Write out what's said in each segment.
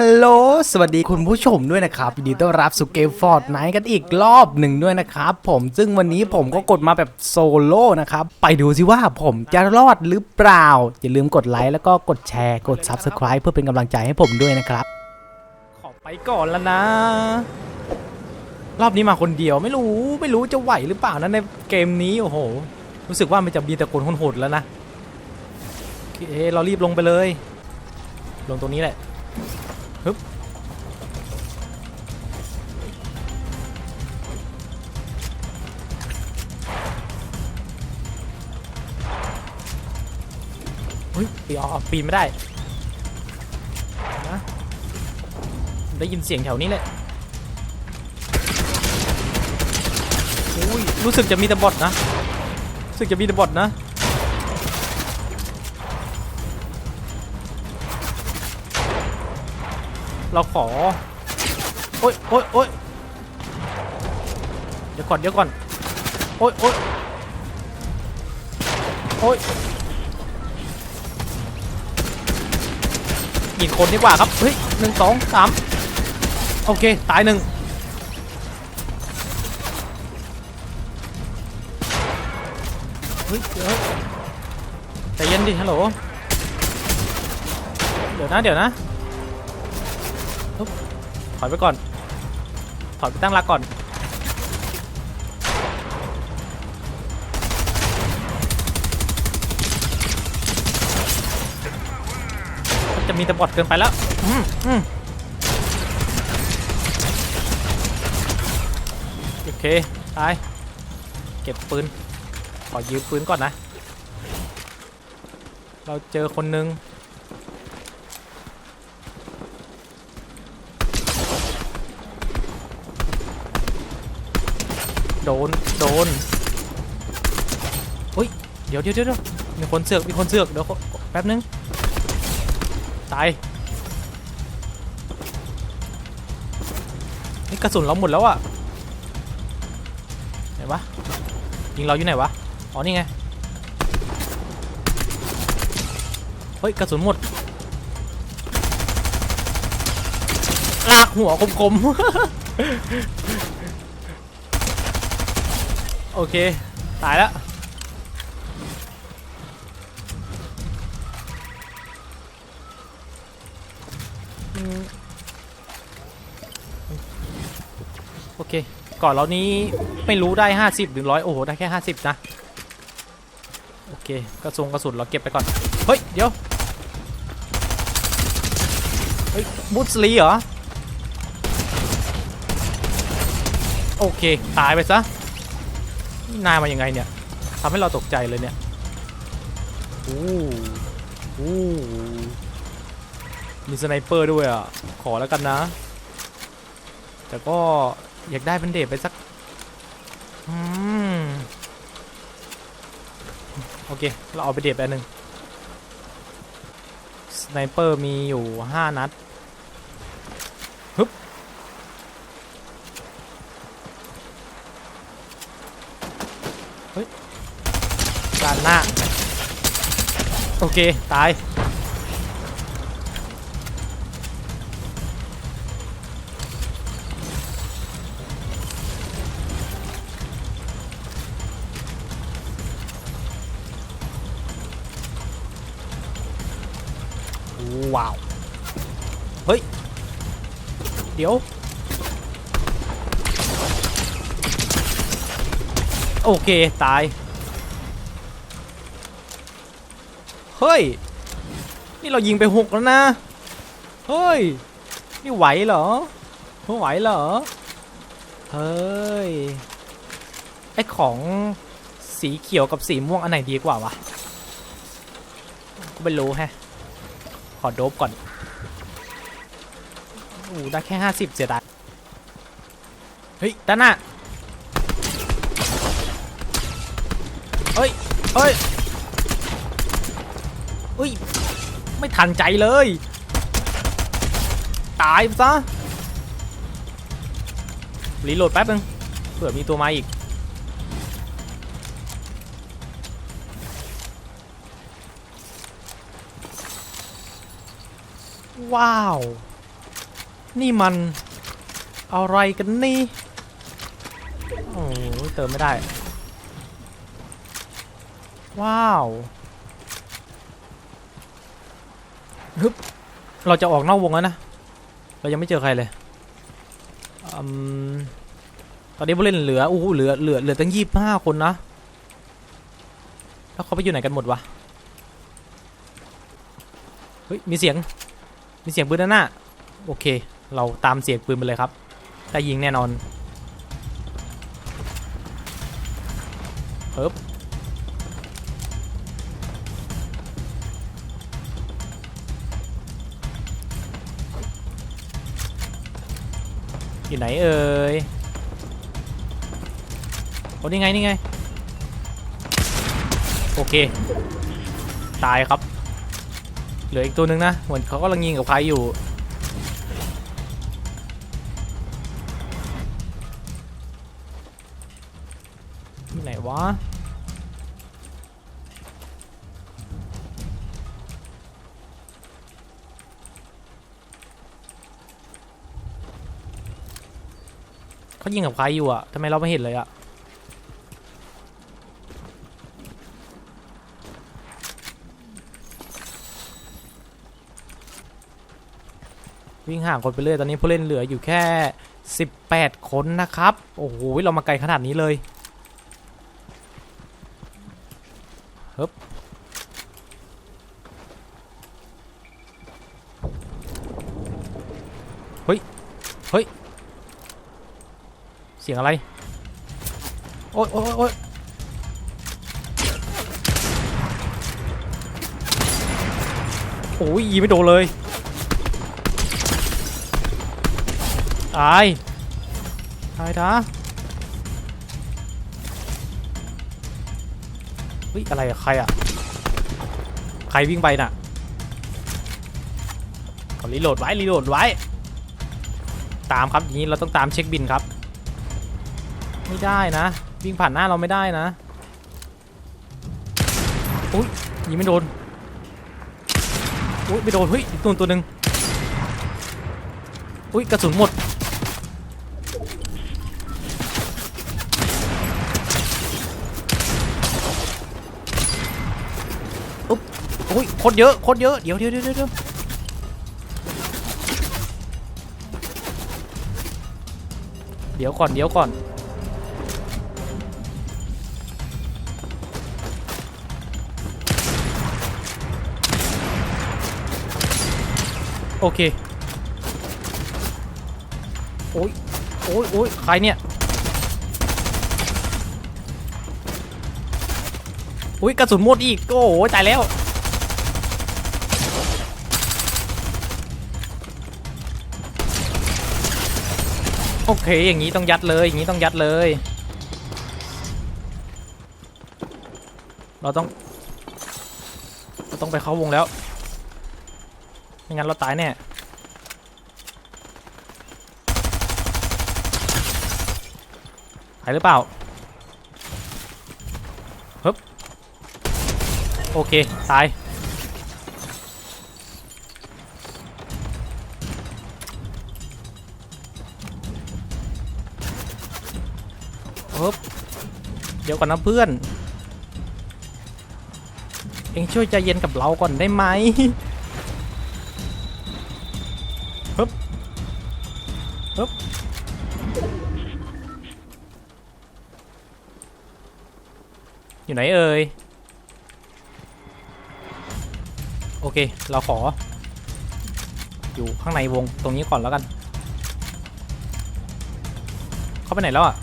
ฮัลโหล สวัสดีคุณผู้ชมด้วยนะครับยินดีต้อนรับสู่เกมฟอร์ดไนกันอีกรอบหนึ่งด้วยนะครับ ผมซึ่งวันนี้ผมก็กดมาแบบโซโล่นะครับ ไปดูสิว่าผมจะรอดหรือเปล่า อย่าลืมกดไลค์แล้วก็กดแชร์กด Subscribe เพื่อเป็นกำลังใจให้ผมด้วยนะครับ ขอไปก่อนแล้วนะ รอบนี้มาคนเดียวไม่รู้ไม่รู้จะไหวหรือเปล่านะในเกมนี้โอ้โห รู้สึกว่ามันจะมีแต่คนโหดๆแล้วนะโอเคเรารีบลงไปเลย ลงตรงนี้แหละ เฮ้ยปีออกปีนไม่ได้นะได้ยินเสียงแถวนี้เลยอุ้ยรู้สึกจะมีต่บอทนะรู้สึกจะมีต่บอทนะเราขอ โอ๊ยโอ๊ยโอ๊ยเดี๋ยวก่อน เดี๋ยวก่อน โอ๊ยโอ๊ยโอ๊ย ยิงคนดีกว่าครับ เฮ้ยหนึ่งสองสามโอเค ตายหนึ่งเฮ้ยเดี๋ยวใจเย็นดิ ฮัลโหล เดี๋ยวนะ เดี๋ยวนะถอยไปก่อน ถอยไปตั้งหลักก่อน จะมีแต่บอดเกินไปแล้วโอเคตายเก็บปืน ขอยืมปืนก่อนนะ เราเจอคนนึงโดน โดนเฮ้ย เดี๋ยวเดี๋ยวเดี๋ยวมีคนเสือก มีคนเสือก เดี๋ยวแป๊บนึง ตายนี่กระสุนเราหมดแล้วอะไหนวะยิงเราอยู่ไหนวะอ๋อนี่ไงเฮ้ยกระสุนหมดลากหัวคมๆ โอเค ตายแล้ว โอเคก่อนเรานี้ไม่รู้ได้ 50หรือร้อยโอ้โหได้แค่ 50 นะ โอเคกระสุนกระสุนเราเก็บไปก่อน เฮ้ย เดี๋ยว เฮ้ยบูสลีเหรอ โอเค ตายไปซะนี่นายมายังไงเนี่ยทำให้เราตกใจเลยเนี่ยอู้อู้มีสไนเปอร์ด้วยอะ ขอแล้วกันนะ แต่ก็ อยากได้เป็นเดทไปสัก อืม โอเค เราเอาไปเดทไปอันหนึ่งสไนเปอร์มีอยู่5นัดฮึบเฮ้ยการหน้า โอเค ตาย เฮ้ย เดี๋ยว โอเค ตาย เฮ้ย นี่เรายิงไปหกแล้วนะ เฮ้ย นี่ไหวเหรอไม่ไหวเหรอ เฮ้ย ไอของสีเขียวกับสีม่วงอันไหนดีกว่าวะ ก็ไม่รู้แฮะ ขอโดบก่อน โอ้ได้แค่ห้าสิบเสียดาย เฮ้ยด้านหน้าเฮ้ยเฮ้ยอุ้ย ไม่ทันใจเลย ตายซะรีโหลดแป๊บนึงเผื่อมีตัวมาอีก ว้าว นี่มันอะไรกันนี่โอ้ยเติมไม่ได้ ว้าวฮึบเราจะออกนอกวงแล้วนะ เรายังไม่เจอใครเลยอมตอนนี้ผู้เล่นเหลืออู้เหลือเหลือเหลือตั้งยี่ห้าคนนะ แล้วเขาไปอยู่ไหนกันหมดวะ เฮ้ย มีเสียง มีเสียงปืนด้านหน้า โอเค เราตามเสียงปืนไปเลยครับได้ยิงแน่นอนเฮ้บอยู่ไหนเอ่ยโอ้นี่ไงนี่ไง โอเค ตายครับ เหลืออีกตัวนึงนะ เหมือนเขากำลังยิงกับใครอยู่ เขายิงกับใครอยู่อะทำไมเราไม่เห็นเลยอะวิ่งห่างคนไปเรื่อยตอนนี้ผู้เล่นเหลืออยู่แค่ 18 คนนะครับ โอ้โห เรามาไกลขนาดนี้เลยฮึบเฮ้ย เฮ้ย สียงอะไร โอ๊ยโอ๊ยโอ๊ยโอ้ยยิงไม่โดนเลยตายตายนะเฮ้ย อะไรอะใครอะใครวิ่งไปน่ะขอรีโหลดไว้รีโหลดไว้ ตามครับอย่างนี้เราต้องตามเช็คบินครับ ไม่ได้นะ วิ่งผ่านหน้าเราไม่ได้นะอุ้ยยิงไม่โดนอุ้ยไม่โดนเฮ้ยอีกตัวตัวหนึ่งอุ้ยกระสุนหมดโอ้ยโคตรเยอะโคตรเยอะเดี๋ยวเดี๋ยวเดี๋ยวเดี๋ยวเดี๋ยวก่อนเดี๋ยวก่อน อเค โอ้ยโอ้ยโอ้ยใครเนี่ยอุ้ยกระสุนหมดอีก โอ้โหตายแล้ว โอเค อย่างนี้ต้องยัดเลย อย่างนี้ต้องยัดเลย เราต้อง เราต้องไปเข้าวงแล้ว ไม่งั้นเราตายแน่หายหรือเปล่าฮึบโอเค ตาย ฮึบเดี๋ยวก่อนนะเพื่อน เอ็งช่วยใจเย็นกับเราก่อนได้ไหม อยู่ไหนเอ่ย โอเค เราขอ อยู่ข้างในวงตรงนี้ก่อนแล้วกัน เข้าไปไหนแล้วอะ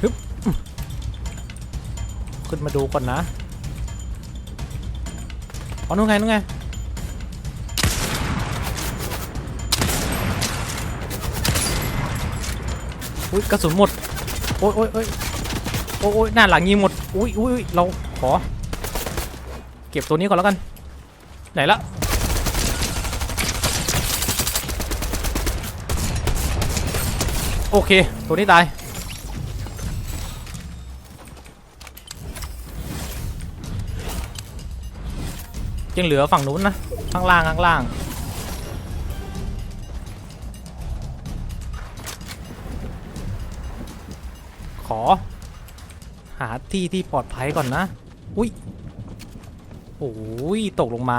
ฮึบขึ้นมาดูก่อนนะอ๋อนู่นไงนู่นไงอุ้ยกระสุนหมด โอ้ยโอ้ยโอ้ยโอ้ยโอ้ยหน้าหลังยิงหมด อุ้ยอุ้ยเราขอ เก็บตัวนี้ก่อนแล้วกัน ไหนละโอเค ตัวนี้ตาย ยังเหลือฝั่งนู้นนะ ข้างล่างข้างล่าง หาที่ที่ปลอดภัยก่อนนะ อุ้ยโอ้ยตกลงมา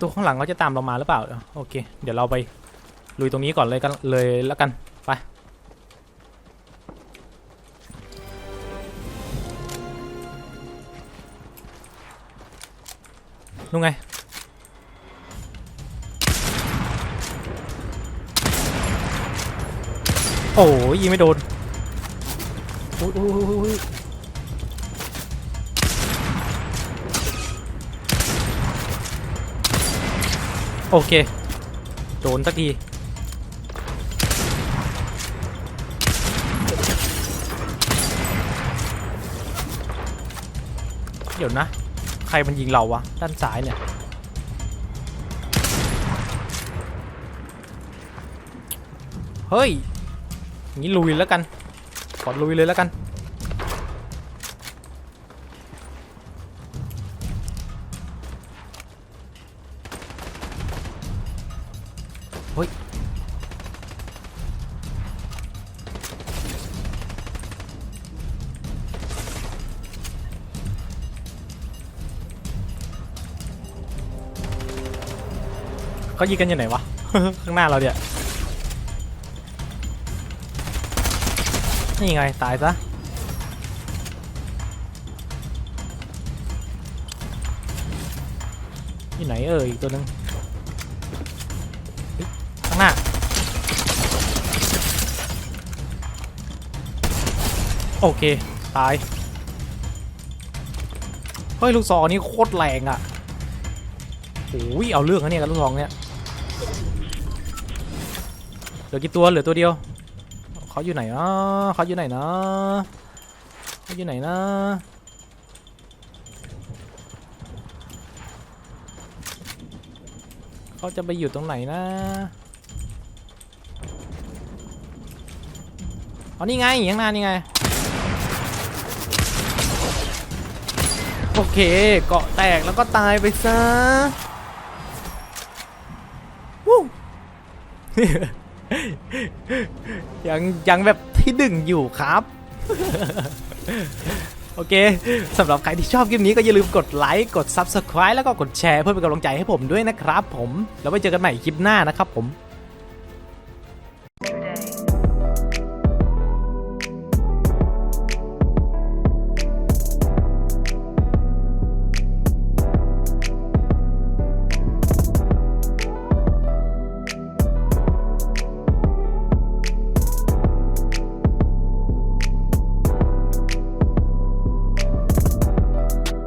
ตัวข้างหลังเขาจะตามเรามาหรือเปล่า โอเค เดี๋ยวเราไปลุยตรงนี้ก่อนเลยกันเลยแล้วกัน ไป นู่นไง โอ้ยยิงไม่โดนอุ๊ยอุ๊ยอุ๊ยอุ๊ยโอเค โดนสักที เดี๋ยวนะ ใครมันยิงเราวะ ด้านซ้ายเนี่ย เฮ้ย งี้ลุยแล้วกัน ขอลุยเลยแล้วกัน เฮ้ย เขายิงกันอยู่ไหนวะ ข้างหน้าเราเนี่ย นี่ไง ตายซะที่ไหนเอ่ยอีกตัวนึงข้างหน้าโอเค ตาย เฮ้ย ลูกซองนี่โคตรแรงอะ่ะโอ้ยเอาเรื่องนะเนี่ยกับลูกซองเนี่ย เหลือกี่ตัว เหลือตัวเดียว เขาอยู่ไหนนะเขาอยู่ไหนนะเขาอยู่ไหนนะเขาจะไปอยู่ตรงไหนนะอ๋อนี่ไงข้างน้านี่ไงโอเคเกาะแตกแล้วก็ตายไปซะวู้ ยังยังแบบที่ดึงอยู่ครับ โอเคสำหรับใครที่ชอบคลิปนี้ก็อย่าลืมกดไลค์ กด Subscribe แล้วก็กดแชร์เพื่อเป็นกำลังใจให้ผมด้วยนะครับผม แล้วไว้เจอกันใหม่คลิปหน้านะครับผม